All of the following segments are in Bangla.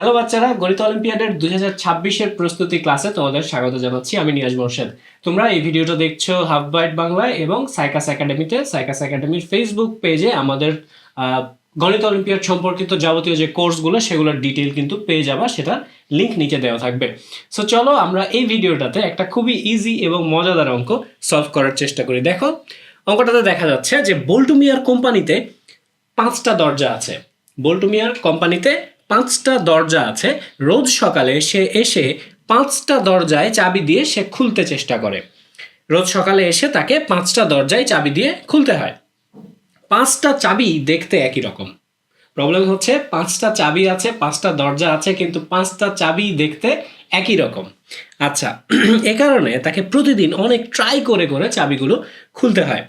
হ্যালো বাচ্চারা, গণিত অলিম্পিয়াডের দুই হাজার ছাব্বিশের প্রস্তুতি ক্লাসে তোমাদের স্বাগত জানাচ্ছি, আমি নিয়াজ মোর্শেদ। তোমরা এই ভিডিওটা দেখছ হাফ বাইট বাংলায় এবং সাইকাস একাডেমিতে। সাইকাস একাডেমির ফেসবুক পেজে আমাদের গণিত অলিম্পিয়াড সম্পর্কিত যাবতীয় যে কোর্সগুলো সেগুলোর ডিটেল কিন্তু পেয়ে যাবা, সেটা লিঙ্ক নিচে দেওয়া থাকবে। সো চলো আমরা এই ভিডিওটাতে একটা খুবই ইজি এবং মজাদার অঙ্ক সলভ করার চেষ্টা করি। দেখো, অঙ্কটাতে দেখা যাচ্ছে যে বোল্টুমিয়ার কোম্পানিতে পাঁচটা দরজা আছে। বোল্টুমিয়ার কোম্পানিতে পাঁচটা দরজা আছে, রোজ সকালে সে এসে পাঁচটা দরজায় চাবি দিয়ে সে খুলতে চেষ্টা করে। রোজ সকালে এসে তাকে পাঁচটা দরজায় চাবি দিয়ে খুলতে হয়। পাঁচটা চাবি দেখতে একই রকম। প্রবলেম হচ্ছে পাঁচটা চাবি আছে, পাঁচটা দরজা আছে, কিন্তু পাঁচটা চাবি দেখতে একই রকম। আচ্ছা এ কারণে তাকে প্রতিদিন অনেক ট্রাই করে করে চাবিগুলো খুলতে হয়।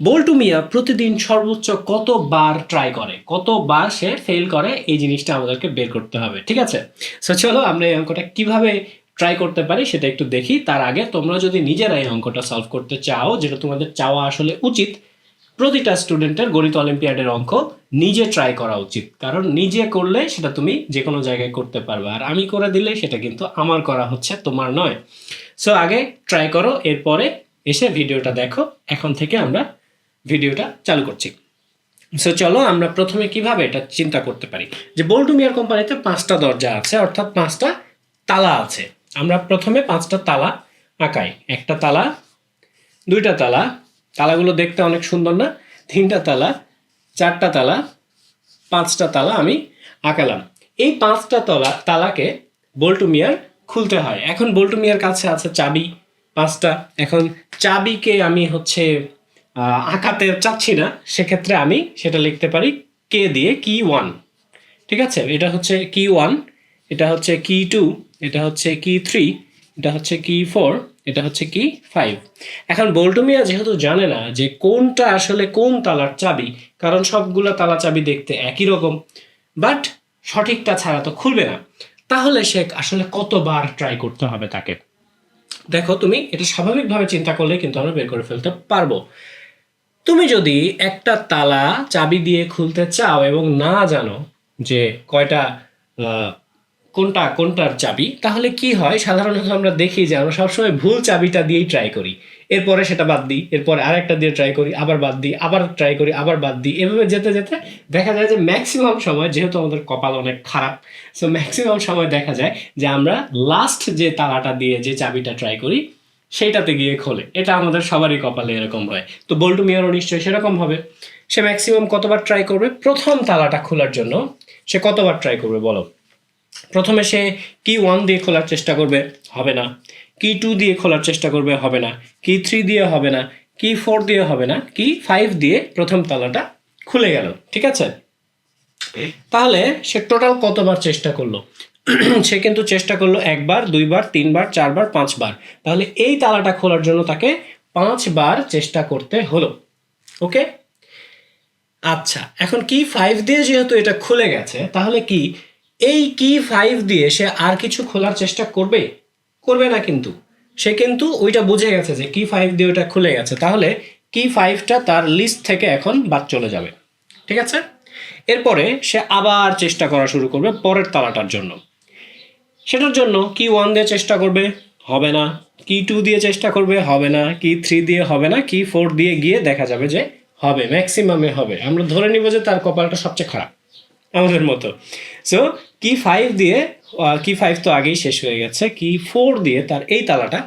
বল্টু মিয়া প্রতিদিন সর্বোচ্চ কতবার ট্রাই করে? কতবার সে ফেল করে? এই জিনিসটা আমাদেরকে বের করতে হবে, ঠিক আছে? সো চলো আমরা এই অঙ্কটা কীভাবে ট্রাই করতে পারি সেটা একটু দেখি। তার আগে তোমরা যদি নিজেরা এই অঙ্কটা সলভ করতে চাও, যেটা তোমাদের চাওয়া আসলে উচিত, প্রতিটা স্টুডেন্টের গণিত অলিম্পিয়াডের অঙ্ক নিজে ট্রাই করা উচিত। কারণ নিজে করলে সেটা তুমি যে কোনো জায়গায় করতে পারবে। আর আমি করে দিলে সেটা কিন্তু আমার করা হচ্ছে, তোমার নয়। সো আগে ট্রাই করো, এরপরে এসে ভিডিওটা দেখো। এখন থেকে আমরা ভিডিওটা চালু করছি। সো চলো আমরা প্রথমে কীভাবে এটা চিন্তা করতে পারি? যে বোল্টু মিয়ার কোম্পানিতে পাঁচটা দরজা আছে, অর্থাৎ পাঁচটা তালা আছে। আমরা প্রথমে পাঁচটা তালা আঁকাই। একটা তালা, দুইটা তালা। তালাগুলো দেখতে অনেক সুন্দর না? তিনটা তালা, চারটা তালা, পাঁচটা তালা আমি আঁকালাম। এই পাঁচটা তলা, তালাকে বল্টু মিয়ার খুলতে হয়। এখন বল্টু মিয়ার কাছে আছে চাবি, পাঁচটা। এখন চাবিকে আমি হচ্ছে আঁকাতে চাচ্ছি না, সেক্ষেত্রে আমি সেটা লিখতে পারি কে দিয়ে কি ওয়ান ঠিক আছে? এটা হচ্ছে কি ওয়ান এটা হচ্ছে কি টু এটা হচ্ছে কি থ্রি এটা হচ্ছে কি ফোর এটা হচ্ছে কি ফাইভ এখন বল্টু মিয়া যেহেতু জানে না যে কোনটা আসলে কোন তালার চাবি, কারণ সবগুলো তালা চাবি দেখতে একই রকম বাট সঠিকটা ছাড়া তো খুলবে না। তাহলে সে আসলে কতবার ট্রাই করতে হবে তাকে? দেখো তুমি, এটা স্বাভাবিকভাবে চিন্তা করলে কিন্তু আমরা বের করে ফেলতে পারব। তুমি যদি একটা তালা চাবি দিয়ে খুলতে চাও এবং না জানো যে কয়টা কোনটা, কোনটার চাবি, তাহলে কি হয়? সাধারণত আমরা দেখি যে আমরা সবসময় ভুল চাবিটা দিয়েই ট্রাই করি। এরপরে সেটা বাদ দিই, এরপরে আরেকটা দিয়ে ট্রাই করি, আবার বাদ দিই, আবার ট্রাই করি, আবার বাদ দিই। এভাবে যেতে যেতে দেখা যায় যে ম্যাক্সিমাম সময়, যেহেতু আমাদের কপাল অনেক খারাপ সো ম্যাক্সিমাম সময় দেখা যায় যে আমরা লাস্ট যে তালাটা দিয়ে যে চাবিটা ট্রাই করি সেইটাতে গিয়ে খোলে। এটা আমাদের সবারই কপালে এরকম হয় তো বল্টু মিয়ারও নিশ্চয়ই সেরকম হবে। সে ম্যাক্সিমাম কতবার ট্রাই করবে? প্রথম তালাটা খোলার জন্য সে কতবার ট্রাই করবে বলো? প্রথমে সে কি ওয়ান দিয়ে খোলার চেষ্টা করবে হবে না। কি টু দিয়ে খোলার চেষ্টা করবে হবে না। কি থ্রি দিয়ে হবে না। কি ফোর দিয়ে হবে না। কি ফাইভ দিয়ে প্রথম তালাটা খুলে গেল। ঠিক আছে? তাহলে সে টোটাল কতবার চেষ্টা করল? সে কিন্তু চেষ্টা করল একবার, দুইবার, তিনবার, চারবার, পাঁচবার। তাহলে এই তালাটা খোলার জন্য তাকে পাঁচবার চেষ্টা করতে হলো। ওকে? আচ্ছা এখন কি ফাইভ দিয়ে যেহেতু এটা খুলে গেছে, তাহলে কি এই কি ফাইভ দিয়ে সে আর কিছু খোলার চেষ্টা করবে? করবে না কিন্তু। সে কিন্তু ওইটা বুঝে গেছে যে কি ফাইভ দিয়ে ওটা খুলে গেছে। তাহলে কি ফাইভটা তার লিস্ট থেকে এখন বাদ চলে যাবে। ঠিক আছে? এরপরে সে আবার চেষ্টা করা শুরু করবে পরের তালাটার জন্য। সেটার জন্য কি ওয়ান দিয়ে চেষ্টা করবে, হবে না। কি টু দিয়ে চেষ্টা করবে, হবে না। কি থ্রি দিয়ে হবে না। কি ফোর দিয়ে গিয়ে দেখা যাবে যে হবে ম্যাক্সিমামে হবে। আমরা ধরে নিব যে তার কপালটা সবচেয়ে খারাপ, আমাদের মতো। সো কি ফাইভ দিয়ে কি ফাইভ তো আগেই শেষ হয়ে গেছে। কি ফোর দিয়ে তার এই তালাটা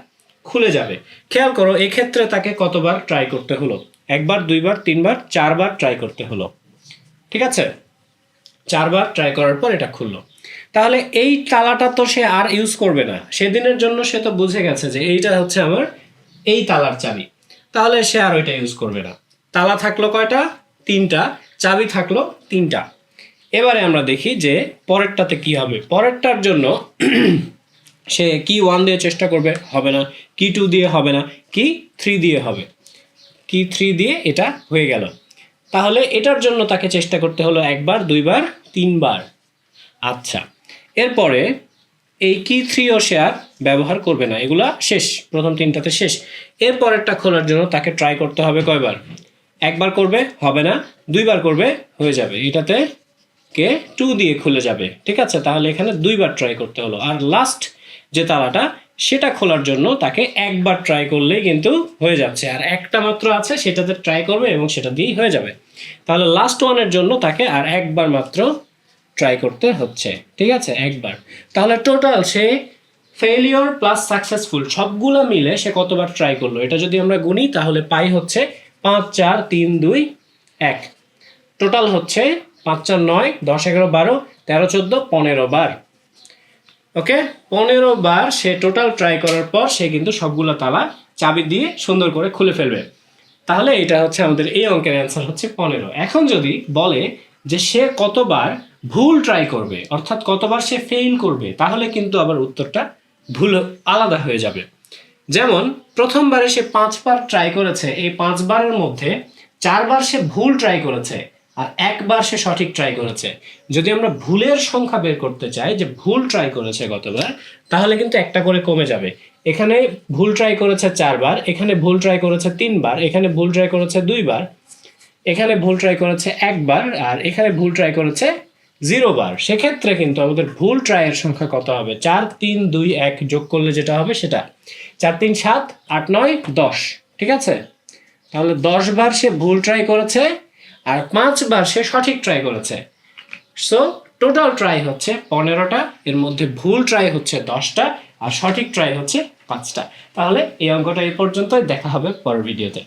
খুলে যাবে। খেয়াল করো, এক্ষেত্রে তাকে কতবার ট্রাই করতে হলো? একবার, দুইবার, তিনবার, চারবার ট্রাই করতে হলো। ঠিক আছে? চারবার ট্রাই করার পর এটা খুললো। তাহলে এই তালাটা তো সে আর ইউজ করবে না। সেদিনের জন্য সে তো বুঝে গেছে যে এইটা হচ্ছে আমার এই তালার চাবি। তাহলে সে আর ওইটা ইউজ করবে না। তালা থাকল কয়টা? তিনটা। চাবি থাকল তিনটা। এবারে আমরা দেখি যে পরেরটাতে কি হবে। পরেরটার জন্য সে কি ওয়ান দিয়ে চেষ্টা করবে? হবে না। কি টু দিয়ে? হবে না। কি থ্রি দিয়ে? হবে। কি থ্রি দিয়ে? এটা হয়ে গেল। তাহলে এটার জন্য তাকে চেষ্টা করতে হলো একবার, দুইবার, তিনবার। আচ্ছা। এরপরে এই কি থ্রি ও শেয়ার ব্যবহার করবে না। এগুলা শেষ, প্রথম তিনটাতে শেষ। এরপরেরটা খোলার জন্য তাকে ট্রাই করতে হবে কয়বার? একবার করবে, হবে না। দুইবার করবে, হয়ে যাবে। এটাতে কে? টু দিয়ে খুলে যাবে। ঠিক আছে? তাহলে এখানে দুইবার ট্রাই করতে হলো। আর লাস্ট যে তালাটা, সেটা খোলার জন্য তাকে একবার ট্রাই করলেই কিন্তু হয়ে যাচ্ছে। আর একটা মাত্র আছে, সেটাতে ট্রাই করবে এবং সেটা দিয়েই হয়ে যাবে। তাহলে লাস্ট ওয়ানের জন্য তাকে আর একবার মাত্র ট্রাই করতে হচ্ছে, ঠিক আছে? একবার। তাহলে টোটাল সে ফেলিওর প্লাস সাকসেসফুল সবগুলো মিলে সে কতবার ট্রাই করল? এটা যদি আমরা গুনি, তাহলে পাই হচ্ছে পাঁচ, চার, তিন, দুই, এক। টোটাল হচ্ছে পাঁচ, চার, নয়, দশ, এগারো, বারো, তেরো, চোদ্দ, পনেরো বার। ওকে? পনেরো বার সে টোটাল ট্রাই করার পর সে কিন্তু সবগুলো তালা চাবি দিয়ে সুন্দর করে খুলে ফেলবে। তাহলে এটা হচ্ছে আমাদের এই অঙ্কের অ্যান্সার হচ্ছে পনেরো। এখন যদি বলে যে সে কতবার ভুল ট্রাই করবে, অর্থাৎ কতবার সে ফেইল করবে, তাহলে কিন্তু আবার উত্তরটা ভুল আলাদা হয়ে যাবে। যেমন, প্রথমবারে সে পাঁচবার ট্রাই করেছে, এই পাঁচবারের মধ্যে চারবার সে ভুল ট্রাই করেছে, আর একবার সে সঠিক ট্রাই করেছে। যদি আমরা ভুলের সংখ্যা বের করতে চাই, যে ভুল ট্রাই করেছে গতবার, তাহলে কিন্তু একটা করে কমে যাবে। এখানে ভুল ট্রাই করেছে চারবার, এখানে ভুল ট্রাই করেছে তিনবার, এখানে ভুল ট্রাই করেছে দুইবার, এখানে ভুল ট্রাই করেছে একবার, আর এখানে ভুল ট্রাই করেছে জিরো বার। সেক্ষেত্রে কিন্তু আমাদের ভুল ট্রাইয়ের সংখ্যা কত হবে? চার, তিন, দুই, এক যোগ করলে যেটা হবে সেটা। চার, তিন, সাত, আট, নয়, দশ। ঠিক আছে? তাহলে দশ বার সে ভুল ট্রাই করেছে আর পাঁচবার সে সঠিক ট্রাই করেছে। সো টোটাল ট্রাই হচ্ছে পনেরোটা, এর মধ্যে ভুল ট্রাই হচ্ছে দশটা আর সঠিক ট্রাই হচ্ছে পাঁচটা। তাহলে এই অঙ্কটা এই পর্যন্তই, দেখা হবে পরের ভিডিওতে